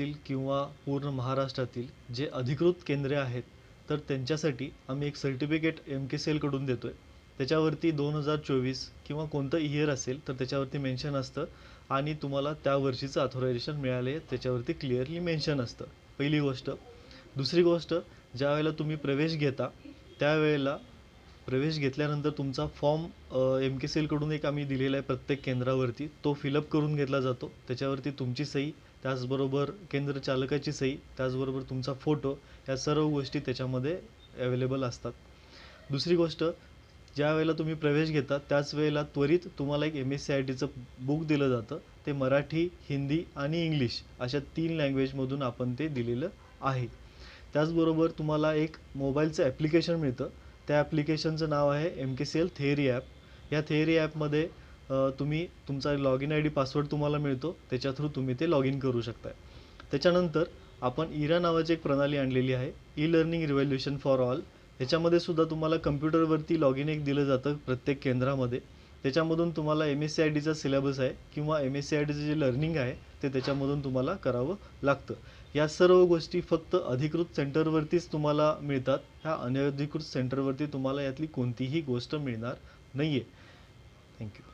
राज्यातील किंवा पूर्ण महाराष्ट्रातील जे अधिकृत केंद्रे आहेत तर त्यांच्यासाठी आम्ही एक सर्टिफिकेट एम के सी एलकडून देतो आहे त्याच्यावरती दोन हजार चोवीस किंवा कोणतं इयर असेल तर त्याच्यावरती मेन्शन असतं आणि तुम्हाला त्या वर्षीचं अथॉरायझेशन मिळाले आहे त्याच्यावरती क्लिअरली मेन्शन असतं. पहिली गोष्ट. दुसरी गोष्ट ज्या वेळेला तुम्ही प्रवेश घेता त्यावेळेला प्रवेश घेतल्यानंतर तुमचा फॉर्म एम के सी एलकडून एक आम्ही दिलेला आहे प्रत्येक केंद्रावरती. तो फिलअप करून घेतला जातो. त्याच्यावरती तुमची सही त्याचबरोबर केंद्र चालकाची सही त्याचबरोबर तुमचा फोटो या सर्व गोष्टी त्याच्यामध्ये अवेलेबल असतात. दुसरी गोष्ट ज्या वेळेला तुम्ही प्रवेश घेता त्याच वेळेला त्वरित तुम्हाला एक एम एस सी आय टीचं बुक दिलं जातं. ते मराठी हिंदी आणि इंग्लिश अशा तीन लँग्वेजमधून आपण ते दिलेलं आहे. त्याचबरोबर तुम्हाला एक मोबाईलचं ॲप्लिकेशन मिळतं. त्या ॲप्लिकेशनचं नाव आहे M K C L theory app या थेअरी ॲपमध्ये तुम्ही तुमचा log in I D password तुम्हाला मिळतो. त्याच्या थ्रू तुम्ही ते लॉग इन करू शकताय. त्याच्यानंतर आपण इरा नावाची एक प्रणाली आणलेली आहे. E learning revolution for all ह्याच्यामध्ये सुद्धा तुम्हाला कम्प्युटरवरती लॉग इन एक दिलं जातं प्रत्येक केंद्रामध्ये. त्याच्यामधून तुम्हाला एम एस सी आय डीचा सिलेबस आहे किंवा एम एस सी आय डीचं जे लर्निंग आहे ते त्याच्यामधून तुम्हाला करावं लागतं. या सर्व गोष्टी फक्त अधिकृत सेंटरवरतीच तुम्हाला मिळतात. ह्या अनधिकृत सेंटरवरती तुम्हाला यातली कोणतीही गोष्ट मिळणार नाही आहे थँक्यू